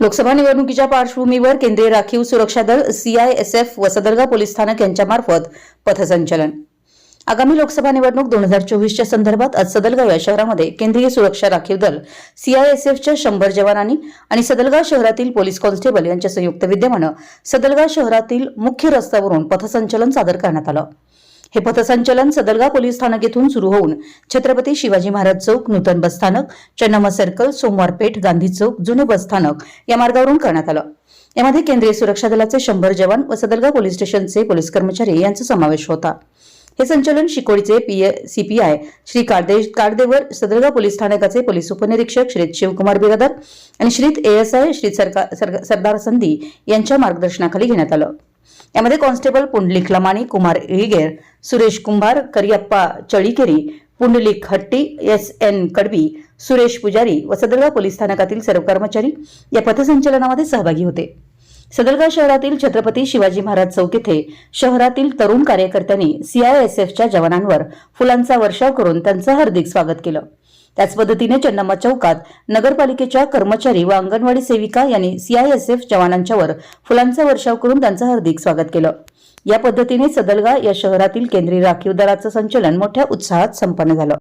लोकसभा निवडणुकीच्या पार्श्वभूमीवर केंद्रीय राखीव सुरक्षा दल सीआयएसएफ व पोलीस स्थानक यांच्यामार्फत पथसंचलन. आगामी लोकसभा निवडणूक दोन हजार चोवीसच्या संदर्भात आज सदलगाव या शहरामध्ये केंद्रीय सुरक्षा राखीव दल सीआयएसएफच्या शंभर जवानांनी आणि सदलगाव शहरातील पोलीस कॉन्स्टेबल यांच्या संयुक्त विद्यमानं सदलगाव शहरातील मुख्य रस्त्यावरून पथसंचलन सादर करण्यात आलं. हे पथसंचलन सदरगा पोलीस स्थानक येथून सुरू होऊन छत्रपती शिवाजी महाराज चौक नूतन बस स्थानक चन्नम्मा सर्कल सोमवार पेठ गांधी चौक जुने बस स्थानक या मार्गावरून करण्यात आलं. यामध्ये केंद्रीय सुरक्षा दलाचे शंभर जवान व सदरगा पोलीस स्टेशनचे पोलीस कर्मचारी यांचा समावेश होता. हे संचलन शिकोडीचे पीए सीपीआय श्री काळदे काळदेवर सदरगा पोलीस स्थानकाचे पोलीस उपनिरीक्षक श्री शिवकुमार बिरादर आणि श्रीत एएसआय श्री सरकार सरदार संधी यांच्या मार्गदर्शनाखाली घेण्यात आलं. यामध्ये constable Pundalik Lamani Kumar इळगेर Suresh Kumbhar Kariyappa Chalikeri Pundalik Hatti S N कडबी Suresh पुजारी व सदरगा पोलीस स्थानकातील सर्व कर्मचारी या पथसंचलनामध्ये सहभागी होते. सदरगा शहरातील छत्रपती शिवाजी महाराज चौक येथे शहरातील तरुण कार्यकर्त्यांनी सीआयएसएफच्या जवानांवर फुलांचा वर्षाव करून त्यांचं हार्दिक स्वागत केलं. त्याच पद्धतीने चन्नम्मा चौकात नगरपालिकेच्या कर्मचारी व अंगणवाडी सेविका यांनी सीआयएसएफ जवानांच्यावर फुलांचा वर्षाव करून त्यांचं हार्दिक स्वागत केलं. या पद्धतीने सदलगा या शहरातील केंद्रीय राखीव दलाचं संचलन मोठ्या उत्साहात संपन्न झालं.